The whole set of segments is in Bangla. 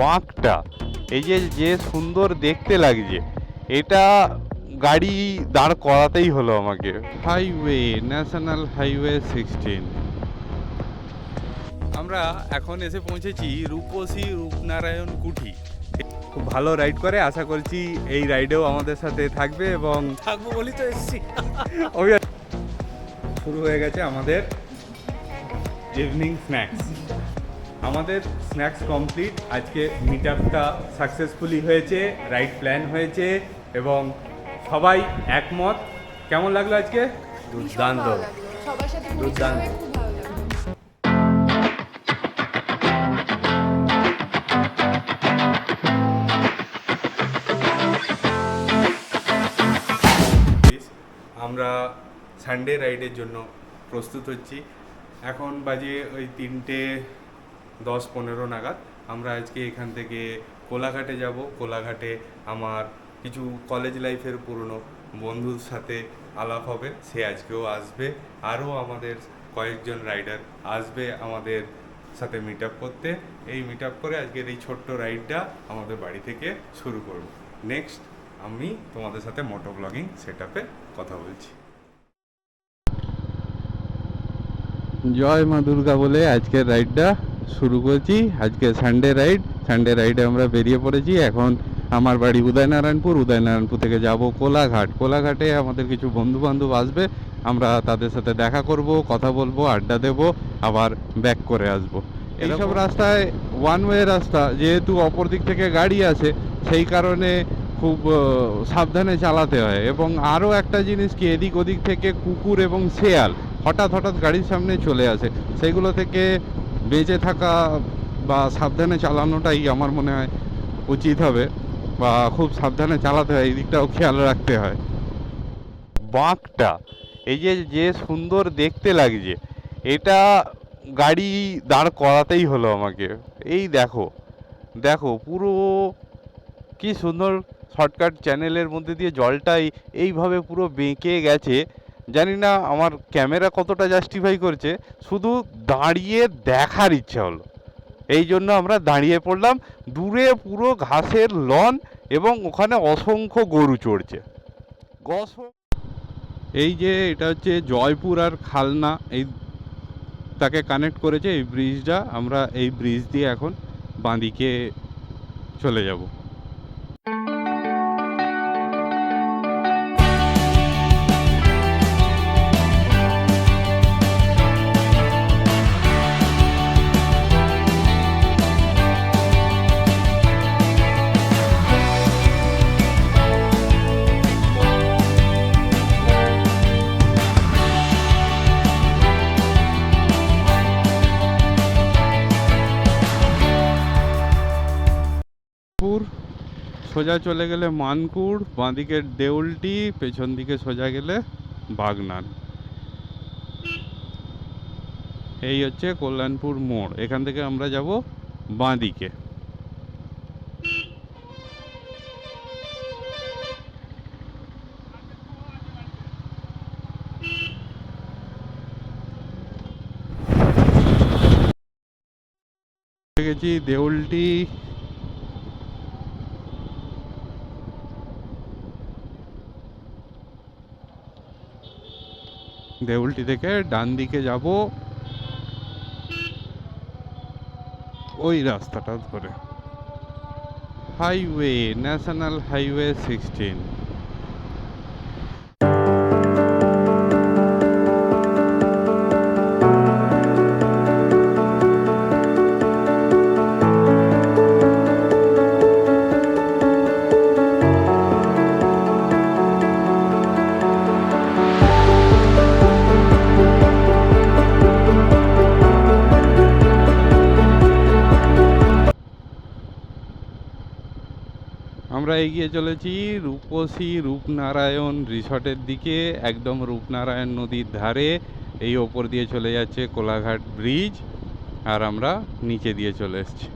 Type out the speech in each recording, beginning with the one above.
বাঁকটা এই যে যে সুন্দর দেখতে লাগছে এটা গাড়ি দাঁড় করাতেই হলো আমাকে। Highway national highway sixteen. আমরা এখন এসে পৌঁছেছি রূপসী রূপনারায়ণ কুঠি। খুব ভালো রাইড করে আশা করছি এই রাইডেও আমাদের সাথে থাকবে এবং থাকব বলি তো এসেছি। শুরু হয়ে গেছে আমাদের ইভিনিং স্ন্যাক্স আমাদের স্ন্যাক্স কমপ্লিট আজকে মিট আপটা সাকসেসফুলি হয়েছে রাইট প্ল্যান হয়েছে এবং সবাই একমত। কেমন লাগল আজকে? দুর্দান্ত। সবার সাথে পরিচয় দুর্দান্ত। খুব ভালো লাগল। আমরা সানডে রাইডের জন্য প্রস্তুত হচ্ছি। এখন বাজে ওই তিনটে দশ পনেরো নাগাদ আমরা আজকে এখান থেকে কোলাঘাটে যাব। কোলাঘাটে আমার কিছু কলেজ লাইফের পুরনো বন্ধুর সাথে আলাপ হবে, সে আজকেও আসবে। আরও আমাদের কয়েকজন রাইডার আসবে আমাদের সাথে মিট আপ করতে। এই মিট আপ করে আজকের এই ছোট্ট রাইডটা আমাদের বাড়ি থেকে শুরু করব। নেক্সট আমি তোমাদের সাথে মোটো ব্লগিং সেট কথা বলছি। জয় মা দুর্গা বলে আজকের রাইডটা শুরু করছি। আজকে সানডে রাইড সানডে রাইডে আমরা বেরিয়ে পড়েছি। এখন আমার বাড়ি উদয়নারায়ণপুর। উদয়নারায়ণপুর থেকে যাব কোলাঘাট। কোলাঘাটে আমাদের কিছু বন্ধু বান্ধব আসবে। আমরা তাদের সাথে দেখা করব কথা বলব আড্ডা দেব আবার ব্যাক করে আসব। এইসব রাস্তায় ওয়ান ওয়ে রাস্তা। যেহেতু অপর দিক থেকে গাড়ি আছে সেই কারণে খুব সাবধানে চালাতে হয়। এবং আরও একটা জিনিস কি এদিক ওদিক থেকে কুকুর এবং শেয়াল হঠাৎ হঠাৎ গাড়ির সামনে চলে আসে। সেগুলো থেকে বেঁচে থাকা বা সাবধানে চালানোটাই আমার মনে হয় উচিত হবে বা খুব সাবধানে চালাতে হয়, এই দিকটাও খেয়াল রাখতে হয়। বাঁকটা, এই যে যে সুন্দর দেখতে লাগছে, এটা গাড়ি দাঁড় করাতেই হলো আমাকে। এই দেখো দেখো, পুরো কি সুন্দর শর্টকাট চ্যানেলের মধ্যে দিয়ে জলটাই এইভাবে পুরো বেঁকে গেছে। জানি না আমার ক্যামেরা কতটা জাস্টিফাই করছে, শুধু দাঁড়িয়ে দেখার ইচ্ছা হলো। এই জন্য আমরা দাঁড়িয়ে পড়লাম, দূরে পুরো ঘাসের লন এবং ওখানে অসংখ্য গরু চড়ছে। গস এই যে এটা হচ্ছে জয়পুর আর খালনা, এই তাকে কানেক্ট করেছে এই ব্রিজটা আমরা এই ব্রিজ দিয়ে এখন বাঁদিকে চলে যাব। সোজা চলে গেলে মানকুর বাঁদিকে দেউলটি, পেছন দিকে সোজা গেলে বাগনান। এই হচ্ছে কল্যাণপুর মোড়। এখান থেকে আমরা যাব বাঁদিকে। গেছি দেউলটি দেউলটি থেকে ডান দিকে যাব। ওই রাস্তাটা ধরে। Highway national highway sixteen. চলেছি রূপসী রূপনারায়ণ রিসর্টের দিকে, একদম রূপনারায়ণ নদীর ধারে। এই ওপর দিয়ে চলে যাচ্ছে কোলাঘাট ব্রিজ, আর আমরা নিচে দিয়ে চলে এসেছি।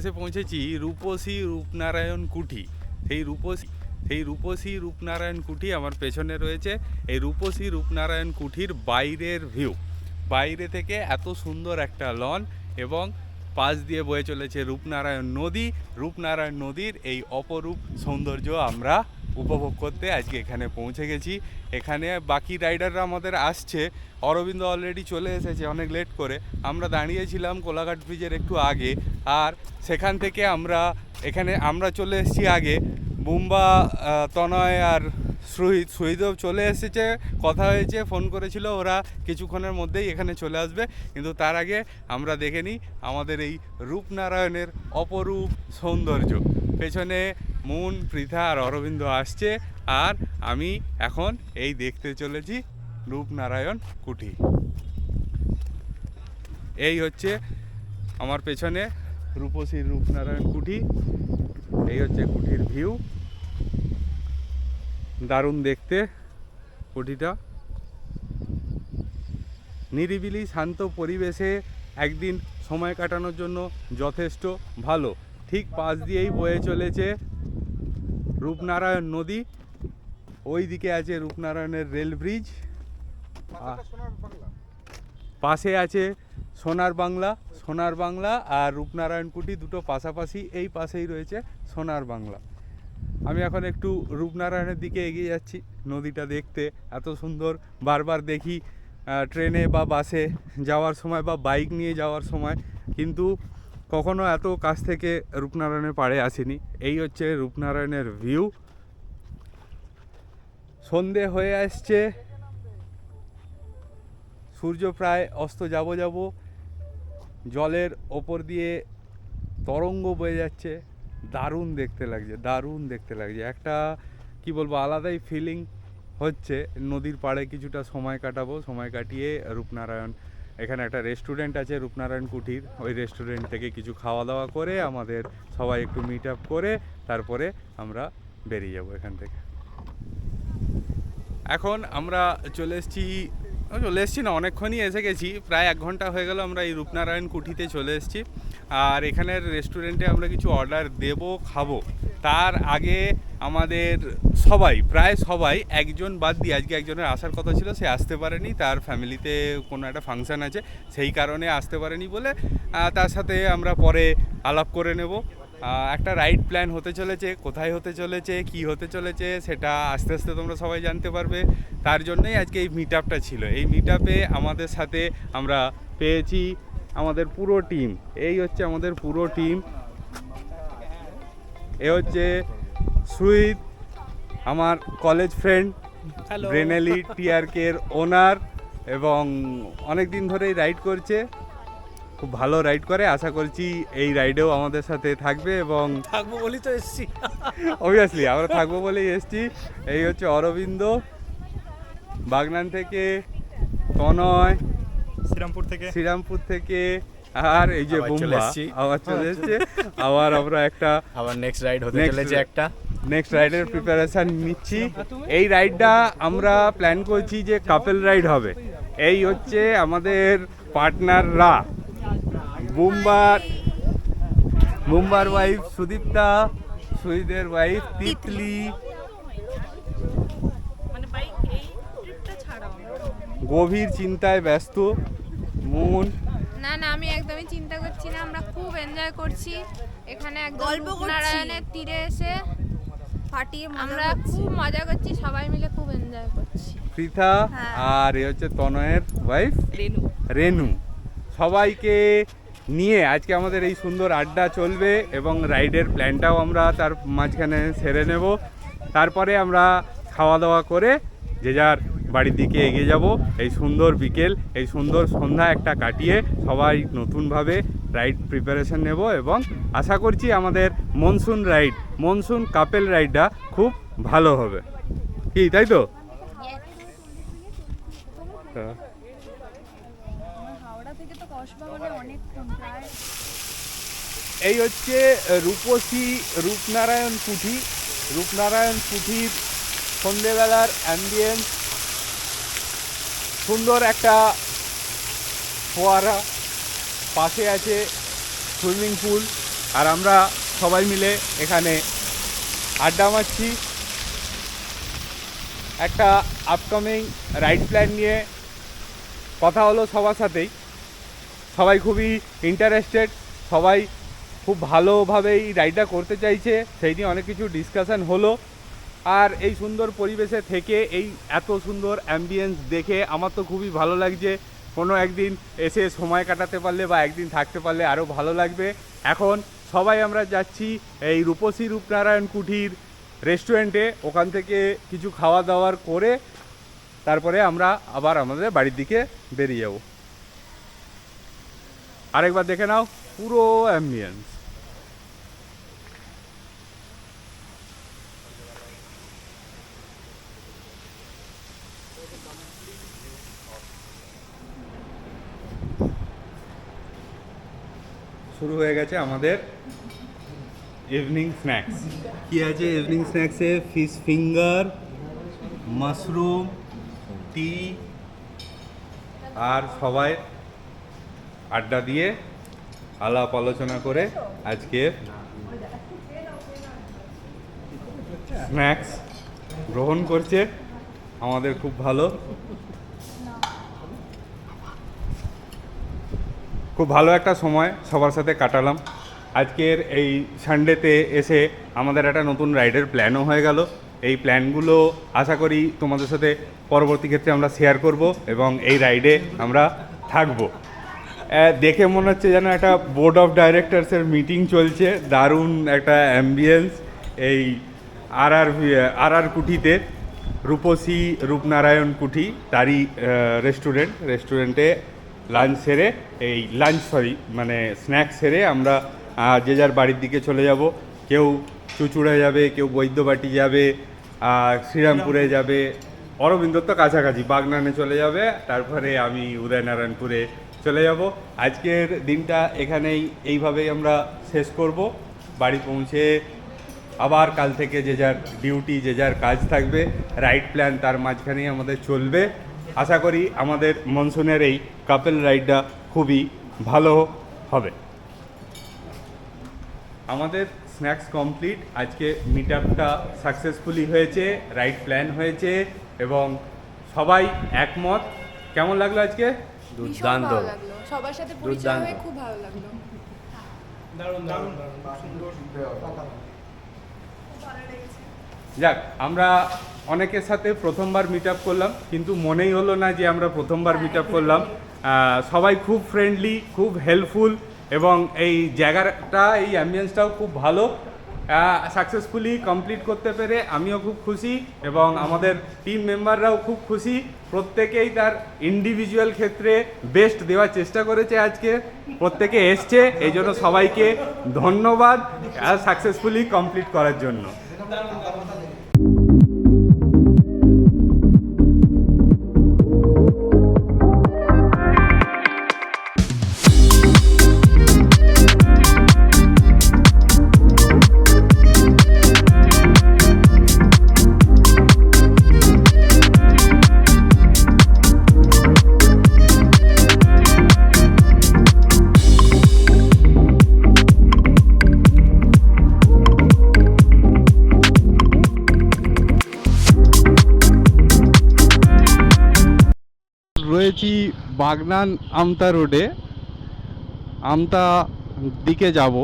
এসে পৌঁছেছি রূপসী রূপনারায়ণ কুঠি। সেই রূপসী সেই রূপসী রূপনারায়ণ কুঠি আমার পেছনে রয়েছে। এই রূপসী রূপনারায়ণ কুঠির বাইরের ভিউ বাইরে থেকে এত সুন্দর একটা লন এবং পাশ দিয়ে বয়ে চলেছে রূপনারায়ণ নদী। রূপনারায়ণ নদীর এই অপরূপ সৌন্দর্য আমরা উপভোগ করতে আজকে এখানে পৌঁছে গেছি। এখানে বাকি রাইডাররা আমাদের আসছে। অরবিন্দ অলরেডি চলে এসেছে অনেক লেট করে। আমরা দাঁড়িয়েছিলাম কোলাঘাট ব্রিজের একটু আগে। আর সেখান থেকে আমরা, এখানে আমরা চলে এসেছি আগে। বুম্বা তনয় আর সুহিত, সুহিতও চলে এসেছে। কথা হয়েছে ফোন করেছিল ওরা কিছুক্ষণের মধ্যেই এখানে চলে আসবে। কিন্তু তার আগে আমরা দেখে নিই আমাদের এই রূপনারায়ণের অপরূপ সৌন্দর্য। পেছনে মুন, পৃথা আর অরবিন্দ আসছে আর আমি এখন এই দেখতে চলেছি রূপনারায়ণ কুঠি। এই হচ্ছে আমার পেছনে রূপসী রূপনারায়ণ কুঠি। এই হচ্ছে কুঠির ভিউ দারুণ দেখতে কুঠিটা। নিরিবিলি, শান্ত পরিবেশে একদিন সময় কাটানোর জন্য যথেষ্ট ভালো। ঠিক পাশ দিয়েই বয়ে চলেছে রূপনারায়ণ নদী। ওই দিকে আছে রূপনারায়ণের রেল ব্রিজ। পাশে আছে সোনার বাংলা সোনার বাংলা আর রূপনারায়ণ কুটি দুটো পাশাপাশি এই পাশেই রয়েছে সোনার বাংলা। আমি এখন একটু রূপনারায়ণের দিকে এগিয়ে যাচ্ছি নদীটা দেখতে। এত সুন্দর বারবার দেখি ট্রেনে বা বাসে যাওয়ার সময় বা বাইক নিয়ে যাওয়ার সময়। কিন্তু কখনো এত কাছ থেকে রূপনারায়ণের পাড়ে আসেনি। এই হচ্ছে রূপনারায়ণের ভিউ সন্ধে হয়ে আসছে। সূর্য প্রায় অস্ত যাব যাব। জলের ওপর দিয়ে তরঙ্গ বয়ে যাচ্ছে। দারুণ দেখতে লাগছে, দারুণ দেখতে লাগছে। একটা, কি বলব, আলাদাই ফিলিং হচ্ছে। নদীর পাড়ে কিছুটা সময় কাটাবো, সময় কাটিয়ে রূপনারায়ণ এখানে একটা রেস্টুরেন্ট আছে রূপনারায়ণ কুঠির ওই রেস্টুরেন্ট থেকে কিছু খাওয়া দাওয়া করে আমাদের সবাই একটু মিট আপ করে তারপরে আমরা বেরিয়ে যাব এখান থেকে। এখন আমরা চলে এসেছি চলে এসেছি না, অনেকক্ষণই এসে গেছি। প্রায় এক ঘণ্টা হয়ে গেল আমরা এই রূপনারায়ণ কুঠিতে চলে এসেছি। আর এখানের রেস্টুরেন্টে আমরা কিছু অর্ডার দেব, খাব। তার আগে আমাদের সবাই, প্রায় সবাই একজন বাদ দিয়ে, আজকে একজনের আসার কথা ছিল, সে আসতে পারেনি, তার ফ্যামিলিতে কোনো একটা ফাংশন আছে, সেই কারণে আসতে পারেনি বলে তার সাথে আমরা পরে আলাপ করে নেব। একটা রাইড প্ল্যান হতে চলেছে, কোথায় হতে চলেছে, কি হতে চলেছে, সেটা আস্তে আস্তে তোমরা সবাই জানতে পারবে। তার জন্যই আজকে এই মিট আপটা ছিল। এই মিট আপে আমাদের সাথে আমরা পেয়েছি আমাদের পুরো টিম এই হচ্ছে আমাদের পুরো টিম এ হচ্ছে সুইট আমার কলেজ ফ্রেন্ড. ব্রেনেলি টিআরকের ওনার এবং অনেক দিন ধরেই রাইড করছে। খুব ভালো রাইড করে আশা করছি এই রাইডেও আমাদের সাথে থাকবে এবং থাকব বলি তো এসছি। অবভিয়াসলি আমরা থাকব বলেই এসছি। এই হচ্ছে অরবিন্দ বাগনান থেকে তনয় শ্রীরামপুর থেকে। শ্রীরামপুর থেকে আর এই যে বুম্বা আবার চলে এসছে। আবার আমরা একটা আবার নেক্সট রাইড হতে চলেছে একটা। নেক্সট রাইডের প্রিপারেশন নিচ্ছি। এই রাইডটা আমরা প্ল্যান করছি যে কাপেল রাইড হবে। এই হচ্ছে আমাদের পার্টনাররা বুম্বার বুম্বার ওয়াইফ সুদীপ্তা সুইদের ওয়াইফ তিতলি। গভীর চিন্তায় ব্যস্ত মুন না না আমি একদমই চিন্তা করছি না আমরা খুব এনজয় করছি। এখানে একদম গল্প নারায়ণের তীরে এসে ফাটিয়ে আমরা খুব মজা করছি সবাই মিলে খুব এনজয় করছি। পৃথা হ্যাঁ। আর এ হচ্ছে তনয়ের ওয়াইফ রেনু। রেনু। সবাইকে নিয়ে আজকে আমাদের এই সুন্দর আড্ডা চলবে এবং রাইডের প্ল্যানটাও আমরা তার মাঝখানে সেরে নেব। তারপরে আমরা খাওয়া দাওয়া করে যে যার বাড়ির দিকে এগিয়ে যাব। এই সুন্দর বিকেল এই সুন্দর সন্ধ্যা একটা কাটিয়ে সবাই নতুনভাবে রাইড প্রিপারেশন নেব এবং আশা করছি আমাদের মনসুন রাইড মনসুন কাপেল রাইডটা খুব ভালো হবে। কি তাই তো? প্রায় এই হচ্ছে রূপসী রূপনারায়ণ কুঠি। রূপনারায়ণ কুঠির সন্ধেবেলার অ্যাম্বিয়েন্স সুন্দর একটা ফোয়ারা পাশে আছে সুইমিং পুল, আর আমরা সবাই মিলে এখানে আড্ডা মারছি। একটা আপকামিং রাইড প্ল্যান নিয়ে কথা হলো সবার সাথেই। সবাই খুবই ইন্টারেস্টেড সবাই খুব ভালোভাবেই রাইডটা করতে চাইছে। সেই নিয়ে অনেক কিছু ডিসকাশন হলো। আর এই সুন্দর পরিবেশে থেকে, এই এত সুন্দর অ্যাম্বিয়েন্স দেখে আমার তো খুবই ভালো লাগছে। কোনো একদিন এসে সময় কাটাতে পারলে বা একদিন থাকতে পারলে আরও ভালো লাগবে। এখন সবাই আমরা যাচ্ছি এই রূপসী রূপনারায়ণ কুঠির রেস্টুরেন্টে ওখান থেকে কিছু খাওয়া দাওয়ার করে তারপরে আমরা আবার আমাদের বাড়ির দিকে বেরিয়ে যাব। আরেকবার দেখে নাও, পুরো অ্যাম্বিয়েন্স শুরু হয়ে গেছে আমাদের ইভিনিং স্ন্যাক্স কি আছে ইভিনিং স্ন্যাক্সে ফিশ ফিঙ্গার মাশরুম টি আর সবাই আড্ডা দিয়ে আলাপ আলোচনা করে আজকে স্ন্যাক্স গ্রহণ করছে। আমাদের খুব ভালো। খুব ভালো একটা সময় সবার সাথে কাটালাম। আজকের এই সানডেতে এসে আমাদের একটা নতুন রাইডের প্ল্যানও হয়ে গেল। এই প্ল্যানগুলো আশা করি তোমাদের সাথে পরবর্তী ক্ষেত্রে আমরা শেয়ার করব এবং এই রাইডে আমরা থাকব। দেখে মনে হচ্ছে যেন একটা বোর্ড অফ ডাইরেক্টরসের মিটিং চলছে। দারুণ একটা অ্যাম্বিয়েন্স এই আর আর আর আর কুঠিতে রূপসী রূপনারায়ণ কুঠি, তারই রেস্টুরেন্ট রেস্টুরেন্টে লাঞ্চ সেরে, এই লাঞ্চ সরি মানে স্ন্যাক্স সেরে আমরা যে যার বাড়ির দিকে চলে যাব। কেউ চুচুড়া যাবে, কেউ বৈদ্যবাটি যাবে শ্রীরামপুরে যাবে অরবিন্দ তো কাছাকাছি, বাগনানে চলে যাবে, তারপরে আমি উদয়নারায়ণপুরে চলে যাব। আজকের দিনটা এখানেই এইভাবেই আমরা শেষ করব। বাড়ি পৌঁছে আবার কাল থেকে যে যার ডিউটি যে যার কাজ থাকবে রাইট প্ল্যান তার মাঝখানেই আমাদের চলবে। আশা করি আমাদের মনসুনের এই কাপেল রাইডটা খুবই ভালো হবে। আমাদের স্ন্যাক্স কমপ্লিট আজকে মিট আপটা সাকসেসফুলি হয়েছে রাইড প্ল্যান হয়েছে এবং সবাই একমত। কেমন লাগল আজকে? লাগল। সবার সাথে পরিচয় দুর্দান্ত। হয়ে খুব ভালো লাগল। যাক আমরা অনেকের সাথে প্রথমবার মিট আপ করলাম, কিন্তু মনেই হলো না যে আমরা প্রথমবার মিট আপ করলাম। সবাই খুব ফ্রেন্ডলি খুব হেল্পফুল এবং এই জায়গাটা, এই অ্যাম্বিয়েন্সটাও খুব ভালো। সাকসেসফুলি কমপ্লিট করতে পেরে আমিও খুব খুশি এবং আমাদের টিম মেম্বাররাও খুব খুশি। প্রত্যেকেই তার ইন্ডিভিজুয়াল ক্ষেত্রে বেস্ট দেওয়ার চেষ্টা করেছে আজকে। প্রত্যেকে এসছে, এই জন্য সবাইকে ধন্যবাদ সাকসেসফুলি কমপ্লিট করার জন্য। বাগনান আমতা রোডে আমতা দিকে যাব।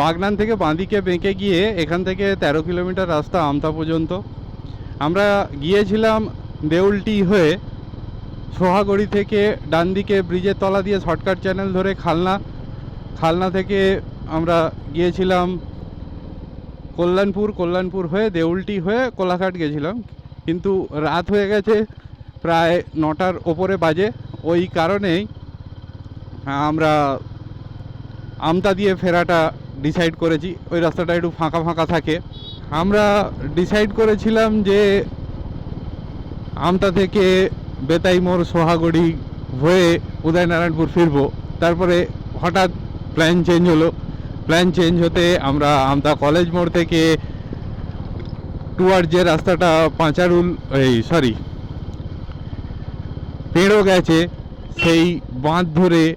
বাগনান থেকে বাঁদিকে বেঁকে গিয়ে এখান থেকে তেরো কিলোমিটার রাস্তা আমতা পর্যন্ত। আমরা গিয়েছিলাম দেউলটি হয়ে সোহাগড়ি থেকে ডান দিকে ব্রিজের তলা দিয়ে শর্টকাট চ্যানেল ধরে খালনা। খালনা থেকে আমরা গিয়েছিলাম কল্যাণপুর। কল্যাণপুর হয়ে দেউলটি হয়ে কোলাঘাট গেছিলাম। কিন্তু রাত হয়ে গেছে, প্রায় নটার ওপরে বাজে। ওই কারণেই আমরা আমতা দিয়ে ফেরাটা ডিসাইড করেছি। ওই রাস্তাটা একটু ফাঁকা ফাঁকা থাকে। আমরা ডিসাইড করেছিলাম যে আমতা থেকে বেতাই মোড়, সোহাগড়ি হয়ে উদয়নারায়ণপুর ফিরবো। তারপরে হঠাৎ প্ল্যান চেঞ্জ হলো। প্ল্যান চেঞ্জ হতে আমরা আমতা কলেজ মোড় থেকে টুয়ার্ড যে রাস্তাটা পাঁচারুল, এই সরি পেড়ো গেছে, সেই বাঁধ ধরে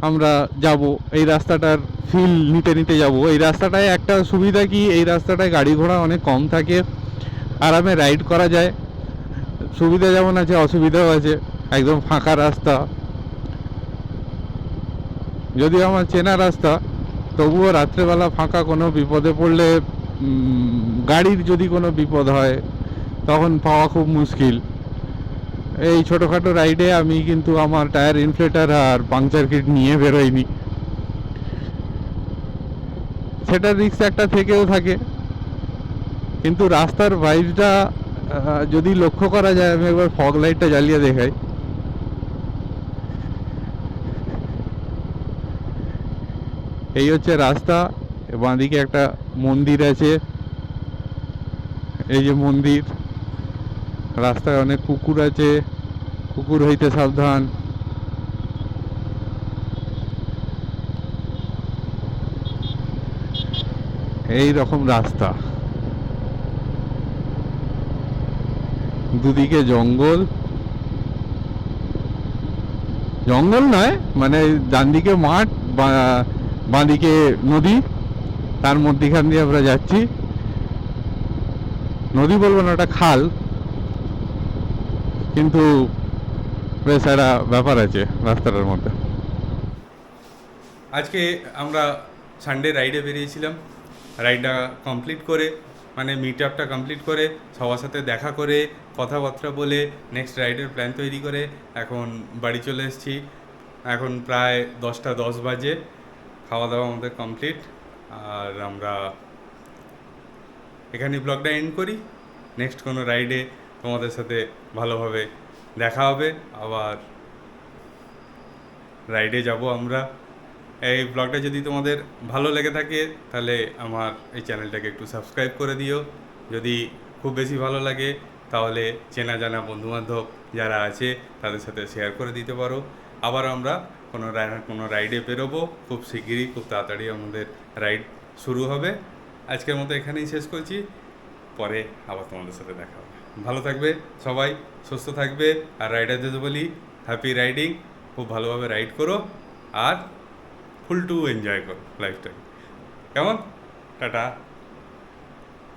আমরা যাব। এই রাস্তাটার ফিল নিতে নিতে যাব। এই রাস্তাটায় একটা সুবিধা কি? এই রাস্তাটায় গাড়ি ঘোড়া অনেক কম থাকে। আরামে রাইড করা যায়। সুবিধা যেমন আছে, অসুবিধাও আছে। একদম ফাঁকা রাস্তা। যদিও আমার চেনা রাস্তা, তবুও রাত্রেবেলা ফাঁকা কোনো বিপদে পড়লে গাড়ির যদি কোনো বিপদ হয়, তখন পাওয়া খুব মুশকিল। এই ছোটোখাটো রাইডে আমি কিন্তু আমার টায়ার ইনফ্লেটার আর পাংচার কিট নিয়ে বেরোইনি। সেটা রিস্ক একটা থেকেও থাকে। কিন্তু রাস্তার ভাইবটা যদি লক্ষ্য করা যায়, আমি একবার ফগ লাইটটা জ্বালিয়ে দেখাই। এই হচ্ছে রাস্তা বাঁদিকে একটা মন্দির আছে। এই যে মন্দির। রাস্তায় অনেক কুকুর আছে। কুকুর হইতে সাবধান। এই রকম রাস্তা। দুদিকে জঙ্গল। জঙ্গল নয় মানে ডান দিকে মাঠ বাঁদিকে নদী। তার মধ্যিখান দিয়ে আমরা যাচ্ছি। নদী বলব না, ওটা খাল। কিন্তু বেশ একটা ব্যাপার আছে রাস্তাটার মধ্যে। আজকে আমরা সানডে রাইডে বেরিয়েছিলাম। রাইডটা কমপ্লিট করে মানে মিট আপটা কমপ্লিট করে, সবার সাথে দেখা করে, কথাবার্তা বলে নেক্সট রাইডের প্ল্যান তৈরি করে, এখন বাড়ি চলে এসেছি। এখন প্রায় দশটা দশ বাজে খাওয়া দাওয়া আমাদের কমপ্লিট আর আমরা এখানে ব্লগটা এন্ড করি। নেক্সট কোনো রাইডে তোমাদের সাথে ভালোভাবে দেখা হবে। আবার রাইডে যাব আমরা। এই ব্লগটা যদি তোমাদের ভালো লেগে থাকে, তাহলে আমার এই চ্যানেলটাকে একটু সাবস্ক্রাইব করে দিও। যদি খুব বেশি ভালো লাগে, তাহলে চেনা জানা বন্ধুবান্ধব যারা আছে, তাদের সাথে শেয়ার করে দিতে পারো। আবার আমরা কোনো কোনো রাইডে বেরোবো। খুব শিগগিরই, খুব তাড়াতাড়ি আমাদের রাইড শুরু হবে। আজকের মতো এখানেই শেষ করছি। পরে আবার তোমাদের সাথে দেখা হবে। ভালো থাকবে, সবাই সুস্থ থাকবে। আর রাইডারদের বলি হ্যাপি রাইডিং খুব ভালোভাবে রাইড করো আর ফুল টু এনজয় করো লাইফটাকে কেমন? টাটা।